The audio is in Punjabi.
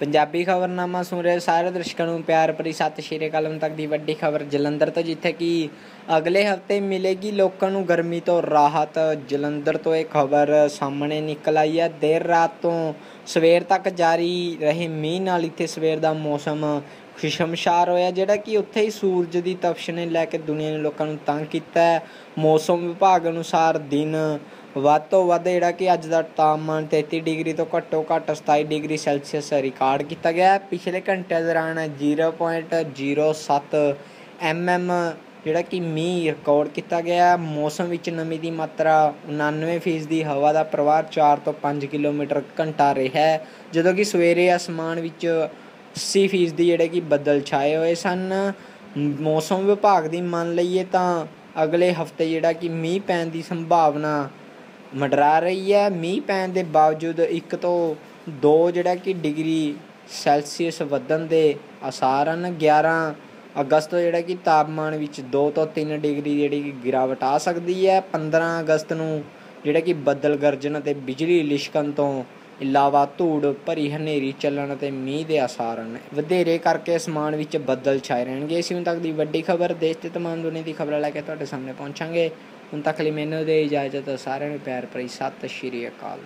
ਪੰਜਾਬੀ ਖਬਰਨਾਮਾ ਸੁਣ ਰਹੇ ਸਾਰੇ ਦਰਸ਼ਕਾਂ ਨੂੰ, ਪਿਆਰ ਭਰੀ ਸਤਿ ਸ਼੍ਰੀ ਅਕਾਲ ਹੁਣ ਤੱਕ ਦੀ ਵੱਡੀ ਖਬਰ ਜਲੰਧਰ ਤੋਂ, ਜਿੱਥੇ ਕਿ ਅਗਲੇ ਹਫ਼ਤੇ ਮਿਲੇਗੀ ਲੋਕਾਂ ਨੂੰ ਗਰਮੀ ਤੋਂ ਰਾਹਤ। ਜਲੰਧਰ ਤੋਂ ਇਹ ਖਬਰ ਸਾਹਮਣੇ ਨਿਕਲ ਆਈ ਹੈ। ਦੇਰ ਰਾਤ ਤੋਂ ਸਵੇਰ ਤੱਕ ਜਾਰੀ ਰਹੇ ਮੀਂਹ ਨਾਲ ਇੱਥੇ ਸਵੇਰ ਦਾ ਮੌਸਮ ਖੁਸ਼ਮਸ਼ਾਰ ਹੋਇਆ ਜਿਹੜਾ ਕਿ ਉੱਥੇ ਹੀ ਸੂਰਜ ਦੀ ਤਪਸ਼ ਨੇ ਲੈ ਕੇ ਦੁਨੀਆ ਨੇ ਲੋਕਾਂ ਨੂੰ ਤੰਗ ਕੀਤਾ ਹੈ। ਮੌਸਮ ਵਿਭਾਗ ਅਨੁਸਾਰ ਦਿਨ ਵੱਧ ਤੋਂ ਵੱਧ ਜਿਹੜਾ ਕਿ ਅੱਜ ਦਾ ਤਾਪਮਾਨ 33 ਡਿਗਰੀ ਤੋਂ ਘੱਟੋ ਘੱਟ 27 ਡਿਗਰੀ ਸੈਲਸੀਅਸ ਰਿਕਾਰਡ ਕੀਤਾ ਗਿਆ ਪਿਛਲੇ ਘੰਟੇ ਦੌਰਾਨ 0.07 ਐਮਐਮ ਜਿਹੜਾ ਕਿ ਮੀਂਹ ਰਿਕਾਰਡ ਕੀਤਾ ਗਿਆ ਮੌਸਮ ਵਿੱਚ ਨਮੀ ਦੀ ਮਾਤਰਾ 99% ਦੀ ਹਵਾ ਦਾ ਪ੍ਰਵਾਹ 4 ਤੋਂ 5 ਕਿਲੋਮੀਟਰ ਘੰਟਾ ਰਿਹਾ ਹੈ। ਜਦੋਂ ਕਿ ਸਵੇਰੇ ਅਸਮਾਨ ਵਿੱਚ ਅੱਸੀ ਫੀਸਦੀ ਜਿਹੜੇ ਕਿ ਬੱਦਲ ਛਾਏ ਹੋਏ ਸਨ। ਮੌਸਮ ਵਿਭਾਗ ਦੀ ਮੰਨ ਲਈਏ ਤਾਂ ਅਗਲੇ ਹਫ਼ਤੇ ਜਿਹੜਾ ਕਿ ਮੀਂਹ ਪੈਣ ਦੀ ਸੰਭਾਵਨਾ ਮੰਡਰਾ ਰਹੀ ਹੈ। ਮੀਂਹ ਪੈਣ ਦੇ ਬਾਵਜੂਦ ਇੱਕ ਤੋਂ ਦੋ ਜਿਹੜਾ ਕਿ ਡਿਗਰੀ ਸੈਲਸੀਅਸ ਵਧਣ ਦੇ ਆਸਾਰ ਹਨ। 11 ਅਗਸਤ ਤੋਂ ਜਿਹੜਾ ਕਿ ਤਾਪਮਾਨ ਵਿੱਚ 2 ਤੋਂ 3 ਡਿਗਰੀ ਜਿਹੜੀ ਕਿ ਗਿਰਾਵਟ ਆ ਸਕਦੀ ਹੈ। 15 ਅਗਸਤ ਨੂੰ ਜਿਹੜਾ ਕਿ ਬੱਦਲ ਗਰਜਣ ਅਤੇ ਬਿਜਲੀ ਲਿਸ਼ਕਣ ਤੋਂ ਇਲਾਵਾ ਧੂੜ, ਭਰੀ ਹਨੇਰੀ, ਚੱਲਣ ਅਤੇ ਮੀਂਹ ਦੇ ਆਸਾਰ ਹਨ ਵਧੇਰੇ ਕਰਕੇ ਅਸਮਾਨ ਵਿੱਚ ਬੱਦਲ ਛਾਏ ਰਹਿਣਗੇ। ਇਸ ਹੁਣ ਤੱਕ ਦੀ ਵੱਡੀ ਖਬਰ ਦੇਸ਼ ਤੇ ਤਮਾਮ ਦੁਨੀਆ ਦੀ ਖਬਰਾਂ ਲੈ ਕੇ ਤੁਹਾਡੇ ਸਾਹਮਣੇ ਪਹੁੰਚਾਂਗੇ। ਹੁਣ ਤੱਕ ਲਈ ਮੈਨੂੰ ਦੇ ਇਜਾਜ਼ਤ ਸਾਰਿਆਂ ਨੂੰ ਪਿਆਰ ਭਰੀ ਸਤਿ ਸ਼੍ਰੀ ਅਕਾਲ।